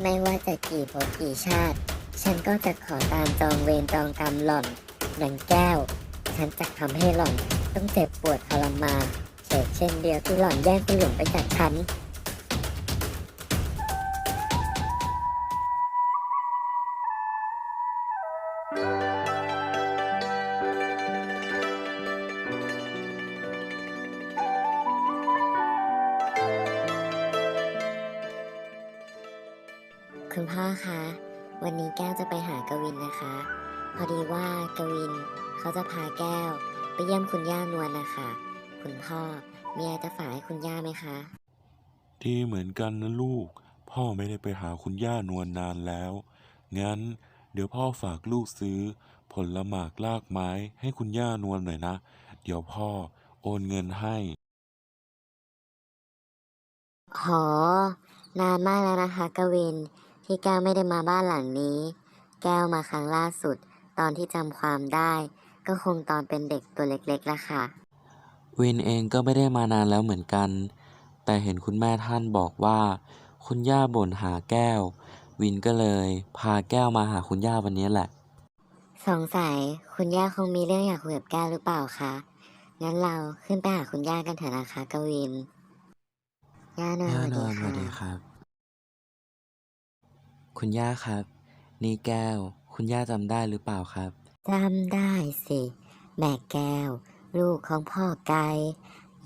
ไม่ว่าจะกี่ภพกี่ชาติ ฉันก็จะขอตามจองเวรจองกรรมหล่อนนางแก้ว ฉันจะทำให้หล่อนต้องเจ็บปวดทรมานเฉกเช่นเดียวที่หล่อนแย่งคุณหลวงไปจากฉัน คุณพ่อคะ วันนี้แก้วจะไปหากวินนะคะ พอดีว่ากวินเขาจะพาแก้ว ไปเยี่ยมคุณย่านวลนะคะ คุณพ่อมีอะไรจะฝากให้คุณย่าไหมคะ ดีเหมือนกันนะลูก พ่อไม่ได้ไปหาคุณย่านวลนานแล้ว งั้น เดี๋ยวพ่อฝากลูกซื้อ ผลหมากลากไม้ให้คุณย่านวลหน่อยนะ เดี๋ยวพ่อโอนเงินให้หอนานมากแล้วนะคะกวิน ที่แก้วไม่ได้มาบ้านหลังนี้ แก้วมาครั้งล่าสุด ตอนที่จำความได้ ก็คงตอนเป็นเด็กตัวเล็กๆละค่ะ วินเองก็ไม่ได้มานานแล้วเหมือนกัน แต่เห็นคุณแม่ท่านบอกว่า คุณย่าบ่นหาแก้ว วินก็เลย พาแก้วมาหาคุณย่าวันนี้แหละ สงสัยคุณย่าคงมีเรื่องอยากคุยกับแก้วหรือเปล่าคะ งั้นเราขึ้นไปหาคุณย่ากันเถอะนะคะกวิน ย่านอนสย่าวัสนดีอนสค่ะวัสดีครับ คุณย่าครับ นี่แก้ว คุณย่าจำได้หรือเปล่าครับ จำได้สิ แม่แก้ว ลูกของพ่อไก่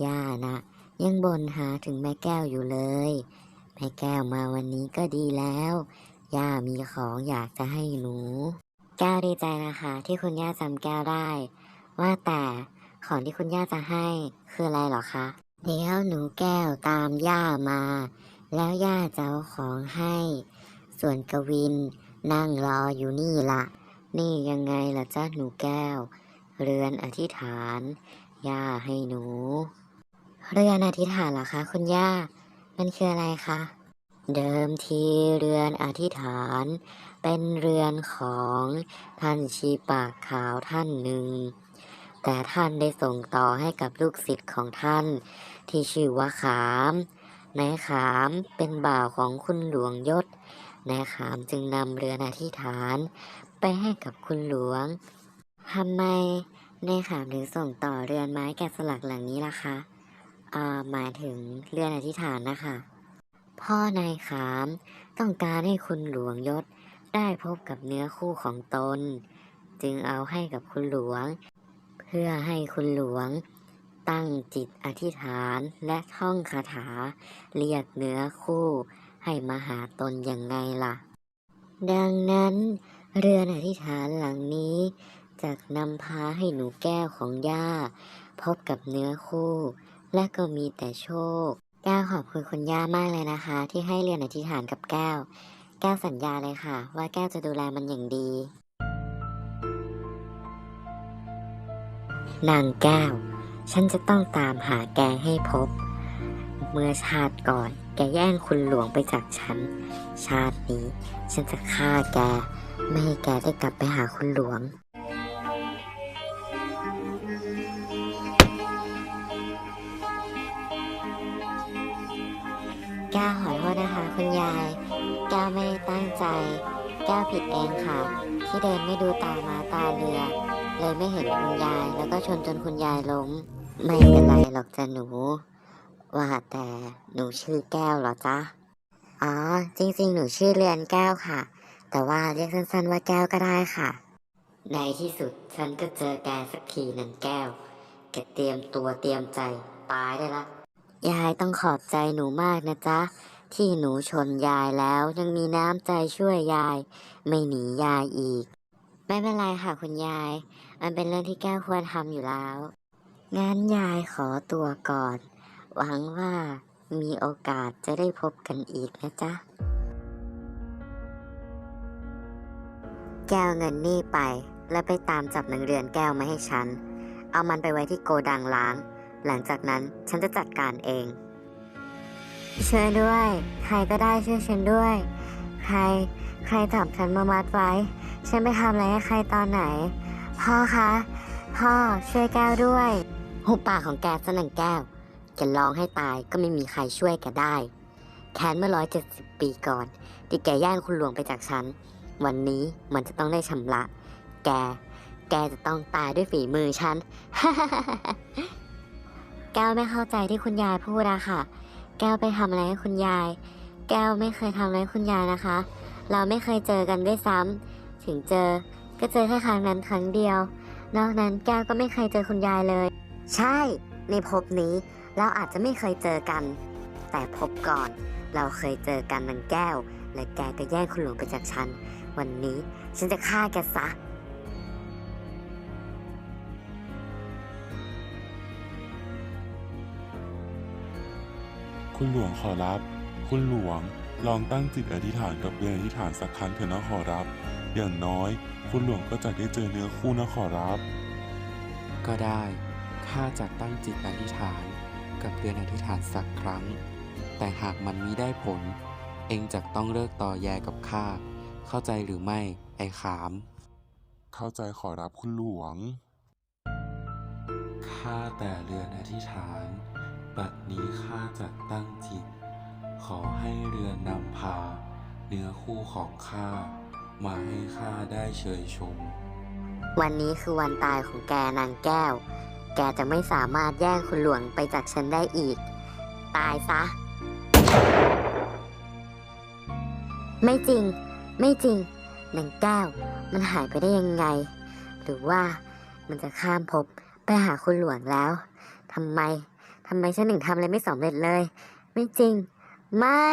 ย่านะ ยังบ่นหาถึงแม่แก้วอยู่เลย แม่แก้วมาวันนี้ก็ดีแล้ว ย่ามีของอยากจะให้หนู แก้วดีใจนะคะ ที่คุณย่าจำแก้วได้ ว่าแต่ของที่คุณย่าจะให้คืออะไรหรอคะเดี๋ยวหนูแก้วตามย่ามา แล้วย่าจะเอาของให้ ส่วนกวินนั่งรออยู่นี่ละนี่ยังไงล่ะจ้าหนูแก้ว เรือนอธิษฐาน ย่าให้หนู เรือนอธิษฐานเหรอคะคุณย่า มันคืออะไรคะ เดิมทีเรือนอธิษฐาน เป็นเรือนของท่านชีปากขาวท่านหนึ่ง แต่ท่านได้ส่งต่อให้กับลูกศิษย์ของท่าน ที่ชื่อว่าขามนายขามเป็นบ่าวของคุณหลวงยศ นายขามจึงนำเรือนอธิษฐาน ไปให้กับคุณหลวงทำไมในขามถึงส่งต่อเรือนไม้แกะสลักหลังนี้ล่ะคะอ่าหมายถึงเรือนอธิษฐานนะคะ พ่อนายขามต้องการให้คุณหลวงยศได้พบกับเนื้อคู่ของตน จึงเอาให้กับคุณหลวง เพื่อให้คุณหลวงตั้งจิตอธิษฐานและท่องคาถาเรียกเนื้อคู่ ให้มาหาตนย่างไงล่ะ ดังนั้น เรือนอธิษฐานหลังนี้จะนำพาให้หนูแก้วของย่า พบกับเนื้อคู่ และก็มีแต่โชค แก้วขอบคุณคุณย่ามากเลยนะคะ ที่ให้เรียนอธิษฐานกับแก้ว แก้วสัญญาเลยค่ะ ว่าแก้วจะดูแลมันอย่างดี นางแก้ว ฉันจะต้องตามหาแกให้พบ เมื่อชาติก่อน แกแย่งคุณหลวงไปจากฉัน ชาตินี้ ฉันจะฆ่าแก ไม่ให้แกได้กลับไปหาคุณหลวง แก้วขอโทษนะคะ คุณยาย แก้วไม่ได้ตั้งใจ แก้วผิดเองค่ะ ที่เดินไม่ดูตามาตาเรือ เลยไม่เห็นคุณยาย แล้วก็ชนจนคุณยายล้ม ไม่เป็นไรหรอกจ้ะหนู ว่าแต่หนูชื่อแก้วเหรอจ๊ะ อ๋อ จริงๆ หนูชื่อเรือนแก้วค่ะ แต่ว่าเรียกสั้นๆว่าแก้วก็ได้ค่ะ ในที่สุดฉันก็เจอแกสักทีนันแก้ว แกเตรียมตัวเตรียมใจตายได้ละ ยายต้องขอบใจหนูมากนะจ๊ะ ที่หนูชนยายแล้วยังมีน้ำใจช่วยยาย ไม่หนียายอีก ไม่เป็นไรค่ะคุณยาย มันเป็นเรื่องที่แก้วควรทำอยู่แล้ว งั้นยายขอตัวก่อน หวังว่ามีโอกาสจะได้พบกันอีกนะจ๊ะ แก้วเงินนี่ไป แล้วไปตามจับนางเรือนแก้วมาให้ฉัน เอามันไปไว้ที่โกดังล้าง หลังจากนั้นฉันจะจัดการเอง ช่วยด้วย ใครก็ได้ช่วยฉันด้วย ใคร ใครจับฉันมามัดไว้ ฉันไปทำอะไรให้ใครตอนไหน พ่อคะ พ่อช่วยแก้วด้วย หุบปากของแกสนังแก้ว แกร้องให้ตายก็ไม่มีใครช่วยแกได้ แค้นเมื่อร้อยเจ็ดสิบปีก่อนที่แกแย่งคุณหลวงไปจากฉัน วันนี้มันจะต้องได้ชำระ แก แกจะต้องตายด้วยฝีมือฉัน แก้วไม่เข้าใจที่คุณยายพูดอะค่ะ แก้วไปทำอะไรให้คุณยาย แก้วไม่เคยทำอะไรให้คุณยายนะคะ เราไม่เคยเจอกันด้วยซ้ำถึงเจอ ก็เจอแค่ครั้งนั้นครั้งเดียว นอกนั้นแก้วก็ไม่เคยเจอคุณยายเลย ใช่ ในภพนี้ เราอาจจะไม่เคยเจอกัน แต่พบก่อน เราเคยเจอกันนางแก้ว และแกก็แย่งคุณหลวงไปจากฉัน วันนี้ฉันจะฆ่าแกซะคุณหลวงขอรับ คุณหลวงลองตั้งจิตอธิษฐานกับเรือนอธิษฐานสักครั้งเถอะนะขอรับ อย่างน้อย คุณหลวงก็จะได้เจอเนื้อคู่นะขอรับ ก็ได้ ข้าจะตั้งจิตอธิษฐาน กับเรือนอธิษฐานสักครั้ง แต่หากมันมิได้ผล เองจะต้องเลิกต่อแยกับข้า เข้าใจหรือไม่ ไอ้ขาม เข้าใจขอรับคุณหลวง ข้าแต่เรือนอธิษฐาน บัดนี้ข้าจะตั้งจิต ขอให้เรือนนำพา เนื้อคู่ของข้า มาให้ข้าได้เชยชม วันนี้คือวันตายของแกนางแก้ว แกจะไม่สามารถแย่งคุณหลวงไปจากฉันได้อีก ตายซะ ไม่จริง ไม่จริงนางแก้ว มันหายไปได้ยังไง หรือว่ามันจะข้ามภพไปหาคุณหลวงแล้วทำไมทำไมฉันถึงทำอะไรไม่สำเร็จเลย ไม่จริง ไม่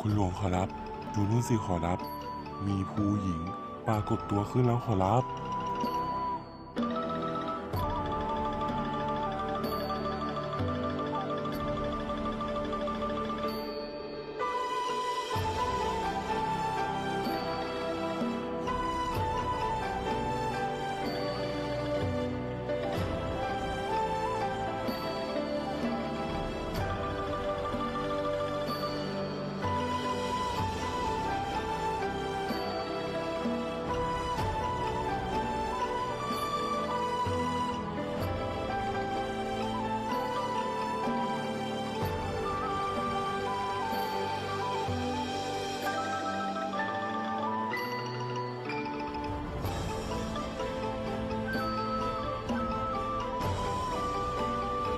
คุณหลวงขอรับ ดูนู่นสิขอรับ มีผู้หญิงปรากฏตัวขึ้นแล้วขอรับ